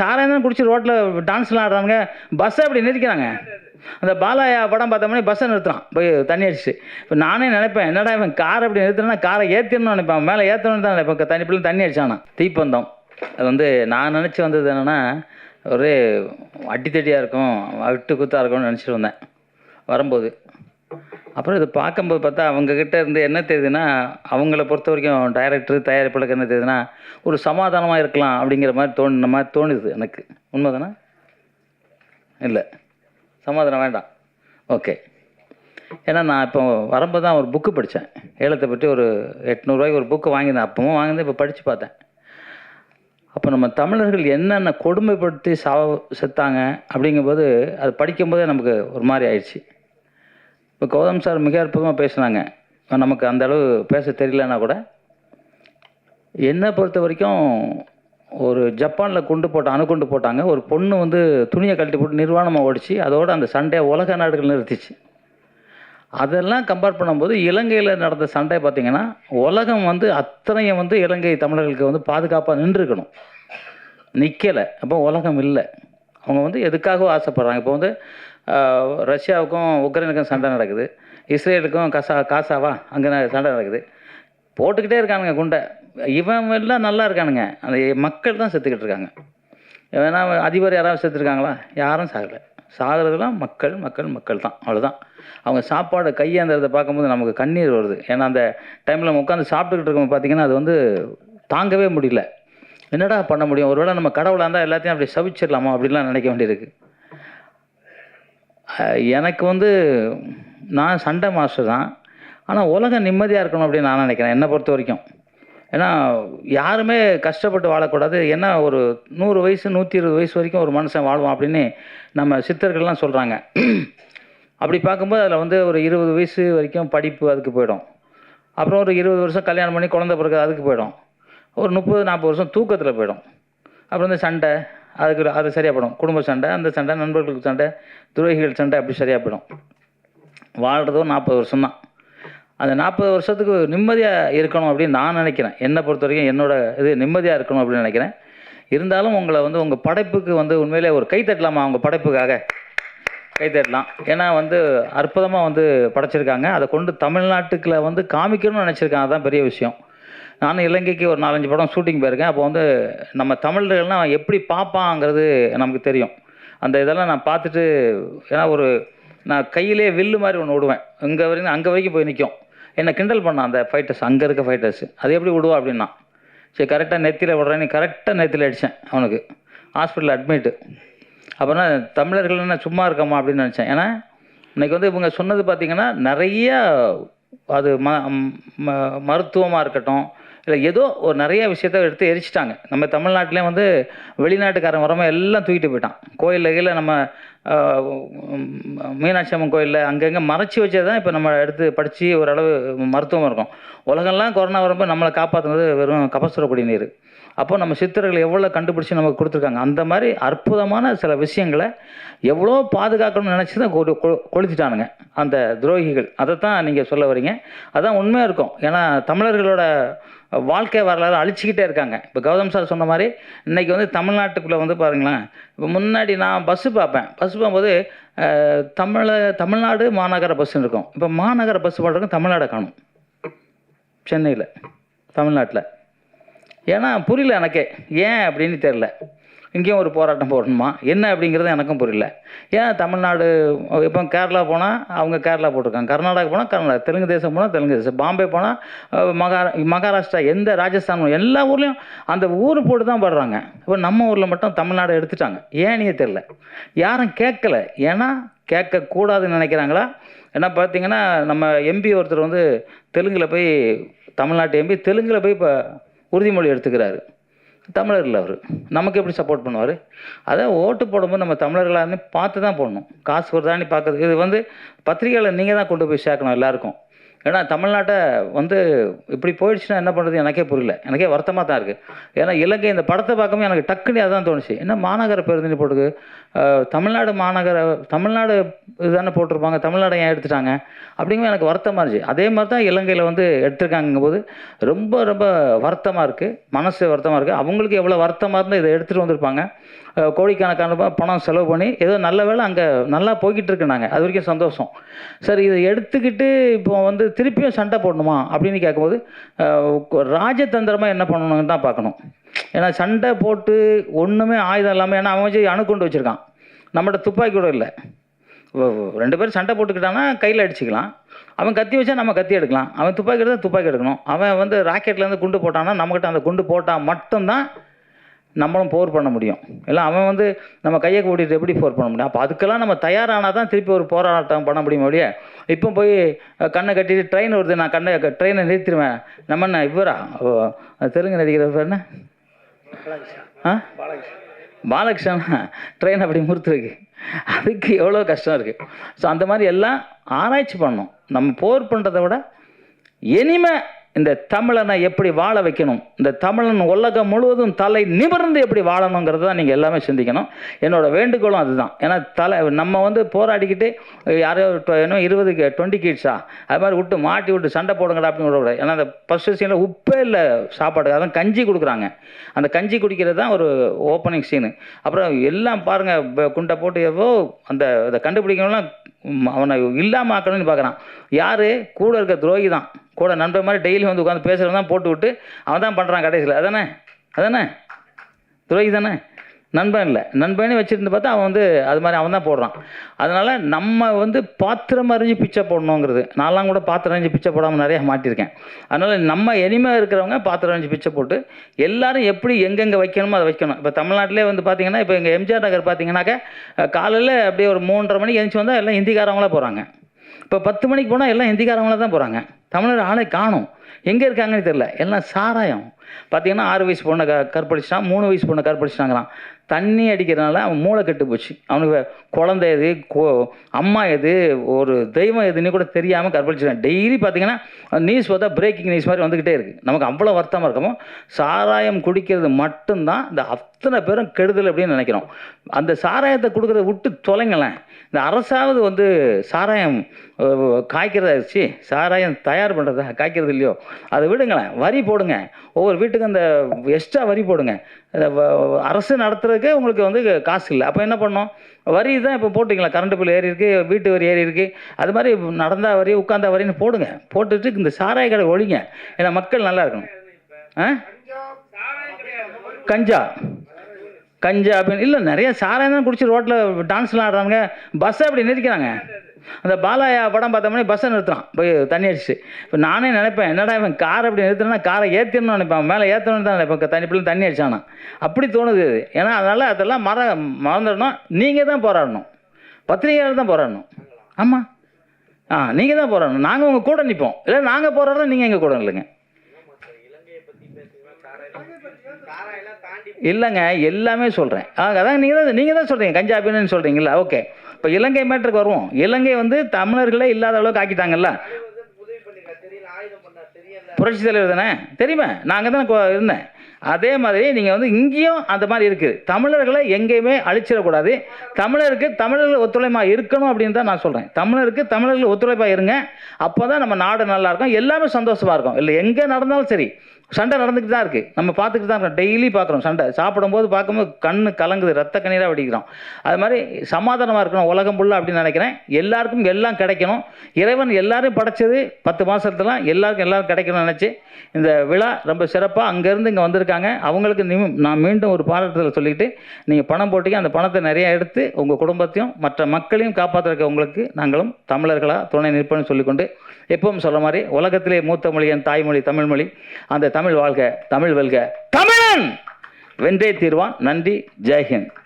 சாராயம் தான் குடிச்சு ரோட்டில் டான்ஸ்லாம் ஆடுறாங்க பஸ்ஸை அப்படி நிறுத்திக்கிறாங்க. அந்த பாலாயா படம் பார்த்தோம்னே பஸ்ஸை நிறுத்துறான். போய் தண்ணி அடிச்சு இப்போ நானே நினைப்பேன் என்னடா இவன் காரை அப்படி நிறுத்தினா காரை ஏற்றிடணும்னு நினைப்பேன். மேலே ஏற்றணும்னு தான் நினைப்பேன். தண்ணி பிள்ளை தண்ணி அடிச்சானா. தீப்பந்தம். அது வந்து நான் நினச்சி வந்தது என்னென்னா ஒரே அடித்தடியாக இருக்கும் விட்டு குத்தாக இருக்கும்னு நினச்சிட்டு வந்தேன். வரும்போது. அப்புறம் இதை பார்க்கும்போது பார்த்தா அவங்கக்கிட்ட இருந்து என்ன தெரியுதுன்னா அவங்கள பொறுத்த வரைக்கும் டைரக்டர் தயாரிப்பாளருக்கு என்ன தெரியுதுன்னா ஒரு சமாதானமாக இருக்கலாம் அப்படிங்கிற மாதிரி தோணுன மாதிரி தோணுது எனக்கு. உண்மைதானே? இல்லை. சமாதானம் வேண்டாம். ஓகே. ஏன்னா நான் இப்போ வரும்போது தான் ஒரு புக்கு படித்தேன். ஏலத்தை பற்றி ஒரு எட்நூறுரூவாய்க்கு ஒரு புக்கு வாங்கியிருந்தேன். அப்பவும் வாங்கியிருந்தேன் இப்போ படித்து பார்த்தேன். அப்போ நம்ம தமிழர்கள் என்னென்ன கொடுமைப்படுத்தி சாவ செத்தாங்க அப்படிங்கும்போது அது படிக்கும்போதே நமக்கு ஒரு மாதிரி ஆயிடுச்சு. இப்போ கௌதம் சார் மிக அற்புதமாக பேசுனாங்க. நமக்கு அந்த அளவு பேச தெரியலன்னா கூட என்னை பொறுத்த வரைக்கும் ஒரு ஜப்பானில் கொண்டு போட்ட அணுகுண்டு போட்டாங்க. ஒரு பொண்ணு வந்து துணியை கழட்டி போட்டு நிர்வாணமாக ஓடிச்சு அதோட அந்த சண்டையை உலக நாடுகள் நிறுத்திச்சு. அதெல்லாம் கம்பேர் பண்ணும்போது இலங்கையில் நடந்த சண்டை பார்த்திங்கன்னா உலகம் வந்து அத்தனையும் வந்து இலங்கை தமிழர்களுக்கு வந்து பாதுகாப்பாக நின்றுருக்கணும் நிற்கலை அப்போ உலகம் இல்லை. அவங்க வந்து எதுக்காகவும் ஆசைப்படுறாங்க. இப்போ வந்து ரஷ்யாவுக்கும் உக்ரைனுக்கும் சண்டை நடக்குது. இஸ்ரேலுக்கும் கசா காசாவா அங்கே சண்டை நடக்குது. போட்டுக்கிட்டே இருக்கானுங்க குண்டை. இவன் எல்லாம் நல்லா இருக்கானுங்க. அந்த மக்கள் தான் செத்துக்கிட்டு இருக்காங்க. வேணா அதிபர் யாராவது செத்துருக்காங்களா? யாரும் சாகலை. சாகிறதுலாம் மக்கள் மக்கள் மக்கள் தான். அவ்வளோதான் அவங்க சாப்பாடு கையேந்திரத்தை பார்க்கும்போது நமக்கு கண்ணீர் வருது. ஏன்னா அந்த டைமில் நம்ம உட்காந்து சாப்பிட்டுக்கிட்டு இருக்கோம் பார்த்தீங்கன்னா அது வந்து தாங்கவே முடியல. என்னடா பண்ண முடியும்? ஒருவேளை நம்ம கடவுளாக இருந்தால் எல்லாத்தையும் அப்படி சவிச்சிடலாமா? அப்படின்லாம் நினைக்க வேண்டியிருக்கு. எனக்கு வந்து நான் சண்டை மாஸ்டர் தான். ஆனால் உலகம் நிம்மதியாக இருக்கணும் அப்படின்னு நான் நினைக்கிறேன் என்னை பொறுத்த வரைக்கும். ஏன்னா யாருமே கஷ்டப்பட்டு வாழக்கூடாது. ஏன்னா ஒரு நூறு வயசு நூற்றி இருபது வயசு வரைக்கும் ஒரு மனுஷன் வாழ்வான் அப்படின்னு நம்ம சித்தர்கள்லாம் சொல்கிறாங்க அப்படி பார்க்கும்போது அதில் வந்து ஒரு இருபது வயசு வரைக்கும் படிப்பு அதுக்கு போயிடும். அப்புறம் ஒரு இருபது வருஷம் கல்யாணம் பண்ணி குழந்தை பிறகு அதுக்கு போயிடும். ஒரு முப்பது நாற்பது வருஷம் தூக்கத்தில் போயிடும். அப்புறம் இந்த சண்டை அதுக்கு அது சரியாக போயிடும். குடும்ப சண்டை அந்த சண்டை நண்பர்களுக்கு சண்டை துரோகிகள் சண்டை அப்படி சரியாக போயிடும். வாழ்கிறதும் நாற்பது வருஷம்தான். அந்த நாற்பது வருஷத்துக்கு நிம்மதியாக இருக்கணும் அப்படின்னு நான் நினைக்கிறேன். என்னை பொறுத்த வரைக்கும் என்னோடய இது நிம்மதியாக இருக்கணும் அப்படின்னு நினைக்கிறேன். இருந்தாலும் உங்களை வந்து உங்கள் படைப்புக்கு வந்து உண்மையிலே ஒரு கை தட்டலாமா? உங்கள் படைப்புக்காக கை தட்டலாம். ஏன்னா வந்து அற்புதமாக வந்து படைச்சிருக்காங்க. அதை கொண்டு தமிழ்நாட்டுக்குள்ள வந்து காமிக்கணும்னு நினச்சிருக்காங்க. அதுதான் பெரிய விஷயம். நானும் இலங்கைக்கு ஒரு நாலஞ்சு படம் ஷூட்டிங் போயிருக்கேன். அப்போ வந்து நம்ம தமிழர்கள்லாம் எப்படி பார்ப்பாங்கிறது நமக்கு தெரியும். அந்த இதெல்லாம் நான் பார்த்துட்டு ஏன்னா ஒரு நான் கையிலே வில்லு மாதிரி ஒன்று விடுவேன். இங்கே வரைக்கும் அங்கே வரைக்கும் போய் நிற்கும் என்னை கிண்டல் பண்ணான் அந்த ஃபைட்டர்ஸ் அங்கே இருக்க ஃபைட்டர்ஸ் அது எப்படி விடுவா அப்படின்னா சரி கரெக்டாக நெத்தியில் விடுறேன்னு கரெக்டாக நெத்தியில் அடித்தேன் அவனுக்கு. ஹாஸ்பிட்டலில் அட்மிட்டு அப்புறம் தமிழர்கள் என்ன சும்மா இருக்கமா அப்படின்னு நினச்சேன். ஏன்னா இன்றைக்கி வந்து இவங்க சொன்னது பார்த்தீங்கன்னா நிறையா அது ம ம- மருத்துவமாக இருக்கட்டும் இல்லை ஏதோ ஒரு நிறைய விஷயத்த எடுத்து எரிச்சிட்டாங்க. நம்ம தமிழ்நாட்டிலே வந்து வெளிநாட்டுக்காரன் வரமா எல்லாம் தூக்கிட்டு போயிட்டான். கோயிலில் கீழே நம்ம மீனாட்சி அம்மன் கோயிலில் அங்கங்கே மறைச்சி வச்சது தான் இப்போ நம்ம எடுத்து படித்து ஓரளவு மருத்துவம் இருக்கும். உலகம்லாம் கொரோனா வரும்போது நம்மளை காப்பாற்றுனது வெறும் கபசுர குடிநீர் அப்போ நம்ம சித்தர்கள் எவ்வளோ கண்டுபிடிச்சி நமக்கு கொடுத்துருக்காங்க? அந்த மாதிரி அற்புதமான சில விஷயங்களை எவ்வளோ பாதுகாக்கணும்னு நினச்சி தான் கொடு- கொ- கொளுத்திட்டானுங்க அந்த துரோகிகள். அதை தான் நீங்கள் சொல்ல வரீங்க. அதான் உண்மையாக இருக்கும். ஏன்னா தமிழர்களோட வாழ்க்கை வரலாறு அழிச்சிக்கிட்டே இருக்காங்க. இப்போ கௌதம் சார் சொன்ன மாதிரி இன்னைக்கு வந்து தமிழ்நாட்டுக்குள்ளே வந்து பாருங்களேன் இப்போ முன்னாடி நான் பஸ்ஸு பார்ப்பேன். பஸ் போகும்போது தமிழ தமிழ்நாடு மாநகர பஸ்ஸுன்னு இருக்கும். இப்போ மாநகர பஸ் பாடுறதுக்கு தமிழ்நாடை காணும். சென்னையில் தமிழ்நாட்டில். ஏன்னா புரியல எனக்கே. ஏன் அப்படின்னு தெரில இங்கேயும் ஒரு போராட்டம் போடணுமா? என்ன அப்படிங்கிறது எனக்கும் புரியல. ஏன் தமிழ்நாடு இப்போ கேரளா போனால் அவங்க கேரளா போட்டிருக்காங்க. கர்நாடகா போனால் கர்நாடகா. தெலுங்கு தேசம் போனால் தெலுங்கு தேசம். பாம்பே போனால் மகாரா மகாராஷ்டிரா எந்த ராஜஸ்தான் எல்லா ஊர்லேயும் அந்த ஊர் போட்டு தான் பாடுறாங்க. இப்போ நம்ம ஊரில் மட்டும் தமிழ்நாடு எடுத்துட்டாங்க. ஏன்னே தெரில யாரும் கேட்கல. ஏன்னா கேட்கக்கூடாதுன்னு நினைக்கிறாங்களா? ஏன்னா பார்த்தீங்கன்னா நம்ம எம்பி ஒருத்தர் வந்து தெலுங்கில் போய் தமிழ்நாட்டு எம்பி தெலுங்கில் போய் இப்போ உறுதிமொழி எடுத்துக்கிறாரு. தமிழரில் அவர். நமக்கு எப்படி சப்போர்ட் பண்ணுவார்? அதான் ஓட்டு போடும்போது நம்ம தமிழர்களாருன்னு பார்த்து தான் போடணும். காசு வருதான்னு பார்க்கறதுக்கு. இது வந்து பத்திரிகையில் நீங்கள் தான் கொண்டு போய் சேர்க்கணும் எல்லாருக்கும். ஏன்னா தமிழ்நாட்டை வந்து இப்படி போயிடுச்சுன்னா என்ன பண்ணுறது எனக்கே புரியல. எனக்கே வருத்தமாக தான் இருக்குது ஏன்னா இலங்கை இந்த படத்தை பார்க்கும்போது எனக்கு டக்குன்னு அதான் தோணுச்சு. என்ன மாநகர பேருந்து போட்டுக்கு? தமிழ்நாடு மாநகர தமிழ்நாடு இதுதானே போட்டிருப்பாங்க? தமிழ்நாடு ஏன் எடுத்துட்டாங்க? அப்படிங்கும்போது எனக்கு வருத்தமாக இருந்துச்சு. அதே மாதிரி தான் இலங்கையில் வந்து எடுத்திருக்காங்கும் போது ரொம்ப ரொம்ப வருத்தமாக இருக்குது மனசு வருத்தமாக இருக்குது அவங்களுக்கு எவ்வளோ வருத்தமாக இருந்தால் இதை எடுத்துகிட்டு வந்திருப்பாங்க. கோடிக்கணக்கான ரூபாய் பணம் செலவு பண்ணி ஏதோ நல்ல வேலை அங்கே நல்லா போய்கிட்டு இருக்கு நாங்கள் அது வரைக்கும் சந்தோஷம். சரி இதை எடுத்துக்கிட்டு இப்போ வந்து திருப்பியும் சண்டை போடணுமா அப்படின்னு கேட்கும்போது ராஜதந்திரமாக என்ன பண்ணணும்னு தான் பார்க்கணும். ஏன்னா சண்டை போட்டு ஒன்றுமே ஆயுதம் இல்லாமல் ஏன்னா அவன் வச்சு அணுகுண்டு வச்சுருக்கான். நம்மகிட்ட துப்பாக்கி கூட இல்லை. ரெண்டு பேரும் சண்டை போட்டுக்கிட்டான்னா கையில் அடிச்சுக்கலாம். அவன் கத்தி வச்சா நம்ம கத்தி எடுக்கலாம். அவன் துப்பாக்கி எடுத்தால் துப்பாக்கி எடுக்கணும். அவன் வந்து ராக்கெட்லேருந்து குண்டு போட்டான்னா நம்மகிட்ட அந்த குண்டு போட்டால் மட்டும்தான் நம்மளும் போர் பண்ண முடியும். இல்லை அவன் வந்து நம்ம கையை கூட்டிட்டு எப்படி போர் பண்ண முடியும்? அப்போ அதுக்கெல்லாம் நம்ம தயாரானால் தான் திருப்பி ஒரு போராட்டம் பண்ண முடியும் ஒழிய இப்போ போய் கண்ணை கட்டிட்டு ட்ரெயின் வருது நான் கண்ணை ட்ரெயினை நிறுத்திடுவேன் நம்ம என்ன இவரா? தெலுங்கு நடிகர் பேர் என்ன? ஆ? பாலகிருஷ்ணன். ட்ரெயின் அப்படி முறுத்துருக்கு. அதுக்கு எவ்வளோ கஷ்டம் இருக்குது ஸோ அந்த மாதிரி எல்லாம் ஆராய்ச்சி பண்ணணும். நம்ம போர் பண்ணுறதை விட இனிமே இந்த தமிழனை எப்படி வாழ வைக்கணும்? இந்த தமிழன் உலகம் முழுவதும் தலை நிமிர்ந்து எப்படி வாழணுங்கிறது தான் நீங்கள் எல்லாமே சிந்திக்கணும். என்னோட வேண்டுகோளும் அதுதான். ஏன்னா தலை நம்ம வந்து போராடிக்கிட்டு யாரோ ட- என்ன இருபது டுவெண்ட்டி கிட்ஸா அது மாதிரி விட்டு மாட்டி விட்டு சண்டை போடுங்கடா அப்படின்னு விடக்கூடாது ஏன்னா அந்த ஃபஸ்ட் சீனில் உப்பே இல்லை சாப்பாடு. அதான் கஞ்சி கொடுக்குறாங்க. அந்த கஞ்சி குடிக்கிறது தான் ஒரு ஓப்பனிங் சீனு அப்புறம் எல்லாம் பாருங்கள் குண்டை போட்டு எவ்வளோ அந்த இதை கண்டுபிடிக்கணும்னா அவனை இல்லாமல் ஆக்கணும்னு பார்க்குறான். யார்? கூட இருக்க துரோகி தான். கூட நண்பன் மாதிரி டெய்லி வந்து உட்காந்து பேசுகிறவன் தான் போட்டு விட்டு அவன் தான் பண்ணுறான் கடைசியில். அதானே? அதானே? துரோகி தானே? நண்பன் இல்லை. நண்பனே வச்சுருந்து பார்த்தா அவன் வந்து அது மாதிரி அவன் தான் போடுறான். அதனால் நம்ம வந்து பாத்திரம் அறிஞ்சு பிச்சை போடணுங்கிறது. நான்லாம் கூட பாத்திரம் அறிஞ்சு பிச்சை போடாமல் நிறையா மாட்டியிருக்கேன் அதனால் நம்ம எளிமை இருக்கிறவங்க பாத்திரம் அறிஞ்சு பிச்சை போட்டு எல்லாரும் எப்படி எங்கெங்கே வைக்கணுமோ அதை வைக்கணும். இப்போ தமிழ்நாட்டிலே வந்து பார்த்தீங்கன்னா இப்போ எங்கள் எம்ஜிஆர் நகர் பார்த்தீங்கன்னாக்கா காலையில் அப்படியே ஒரு மூன்றரை மணிக்கு எழுந்துச்சி வந்தால் எல்லாம் ஹிந்திக்காரவங்களாக போகிறாங்க இப்போ பத்து மணிக்கு போனால் எல்லாம் ஹிந்திக்காரவங்களாக தான் போகிறாங்க தமிழர் ஆளை காணும். எங்கே இருக்காங்கன்னு தெரில எல்லாம் சாராயம். பார்த்தீங்கன்னா ஆறு வயசு பொண்ணை க கற்பழிச்சிட்டான் மூணு வயசு பொண்ணை கற்பழிச்சிட்டாங்களாம். தண்ணி அடிக்கிறதுனால அவன் மூளை கெட்டு போச்சு. அவனுக்கு குழந்தை எது கோ அம்மா எது ஒரு தெய்வம் எதுன்னு கூட தெரியாமல் கற்பழிச்சிட்டான் டெய்லி பார்த்தீங்கன்னா நியூஸ் பார்த்தா பிரேக்கிங் நியூஸ் மாதிரி வந்துக்கிட்டே இருக்குது நமக்கு அவ்வளோ வருத்தமாக இருக்கமோ? சாராயம் குடிக்கிறது மட்டும்தான் இந்த அத்தனை பேரும் கெடுதல் அப்படின்னு நினைக்கிறோம். அந்த சாராயத்தை கொடுக்குறத விட்டு தொலைங்களேன். இந்த அரசாவது வந்து சாராயம் காய்க்கிறதா இருந்துச்சு சாராயம் தயார் பண்ணுறதா காய்க்கிறது இல்லையோ? அதை விடுங்களேன். வரி போடுங்க. ஒவ்வொரு வீட்டுக்கும் அந்த எக்ஸ்ட்ரா வரி போடுங்க. வ- அரசு நடத்துறதுக்கே உங்களுக்கு வந்து காசு இல்லை. அப்போ என்ன பண்ணோம் வரி தான் இப்போ போட்டிங்களா? கரண்ட் பில் ஏறி இருக்கு வீட்டு வரி ஏறி இருக்கு. அது மாதிரி நடந்தா வரி உட்காந்தா வரின்னு போடுங்க. போட்டுட்டு இந்த சாராய கடை ஒழிங்க. ஏன்னா மக்கள் நல்லா இருக்கணும். ஆ? கஞ்சா. கஞ்சா அப்படின்னு இல்லை நிறைய சாராயம் தான் குடிச்சு ரோட்டில் டான்ஸ்லாம் ஆடுறாங்க பஸ்ஸை அப்படி நிறுத்திக்கிறாங்க. அந்த பாலாயா படம் பார்த்தோம்னா பஸ்ஸை நிறுத்துறான். போய் தண்ணி அடிச்சு இப்போ நானே நினைப்பேன் என்னடா இவன் காரை அப்படி நிறுத்தினா காரை ஏற்றணும்னு நினைப்பேன். மேலே ஏற்றணும்னு தான் நினைப்பேன். தண்ணி பிள்ளை தண்ணி அடிச்சானா. அப்படி தோணுது ஏன்னா அதனால் அதெல்லாம் மற மறந்துடணும். நீங்கள் தான் போராடணும். பத்திரிகையாளர் தான் போராடணும். ஆமாம் ஆ நீங்கள் தான் போராடணும். நாங்கள் உங்கள் கூட நிற்போம் இல்லை நாங்கள் போராடுறோம் நீங்கள் எங்கள் கூட இல்லைங்க. இல்லைங்க எல்லாமே சொல்கிறேன் அதான் நீங்கள் தான் நீங்கள் தான் சொல்கிறீங்க கஞ்சா அப்படின்னு சொல்கிறீங்களா ஓகே. இப்போ இலங்கை மேட்டருக்கு வருவோம். இலங்கை வந்து தமிழர்களே இல்லாத அளவுக்கு ஆக்கிட்டாங்கல்ல? புரட்சி தலைவர் தானே? தெரியுமா? நாங்கள் தான் இருந்தேன். அதே மாதிரி நீங்கள் வந்து இங்கேயும் அந்த மாதிரி இருக்குது தமிழர்களை எங்கேயுமே அழிச்சிடக்கூடாது. தமிழருக்கு தமிழர்கள் ஒத்துழைப்பாக இருக்கணும் அப்படின்னு தான் நான் சொல்கிறேன் தமிழருக்கு தமிழர்கள் ஒத்துழைப்பாக இருங்க. அப்போ தான் நம்ம நாடு நல்லாயிருக்கும் எல்லாமே சந்தோஷமாக இருக்கும். இல்லை எங்கே நடந்தாலும் சரி. சண்டை நடந்துக்கிட்டு தான் இருக்குது நம்ம பார்த்துக்கிட்டு தான் இருக்கோம். டெய்லி பார்க்குறோம் சண்டை. சாப்பிடும்போது பார்க்கும்போது கண்ணு கலங்குது ரத்த கண்ணீராக வடிக்கிறோம். அது மாதிரி சமாதானமாக இருக்கணும். உலகம் ஃபுல்லாக அப்படின்னு நினைக்கிறேன். எல்லாருக்கும் எல்லாம் கிடைக்கணும். இறைவன் எல்லாரும் படைச்சது பத்து மாதத்துல எல்லாருக்கும் எல்லாரும் கிடைக்கணும்னு நினச்சி இந்த விழா ரொம்ப சிறப்பாக அங்கேருந்து இங்கே வந்திருக்காங்க. அவங்களுக்கு நான் மீண்டும் ஒரு பாராட்டுதல் சொல்லிக்கிட்டு நீங்கள் பணம் போட்டீங்க. அந்த பணத்தை நிறையா எடுத்து உங்கள் குடும்பத்தையும் மற்ற மக்களையும் காப்பாற்றுறக்க உங்களுக்கு நாங்களும் தமிழர்களாக துணை நிற்போம்னு சொல்லிக்கொண்டு எப்பவும் சொல்ல மாதிரி உலகத்திலே மூத்த மொழி என் தாய்மொழி தமிழ்மொழி அந்த தமிழ் வாழ்க தமிழ் வெல்க. தமிழன் வென்றே தீர்வான். நன்றி. ஜெய்ஹிந்த்.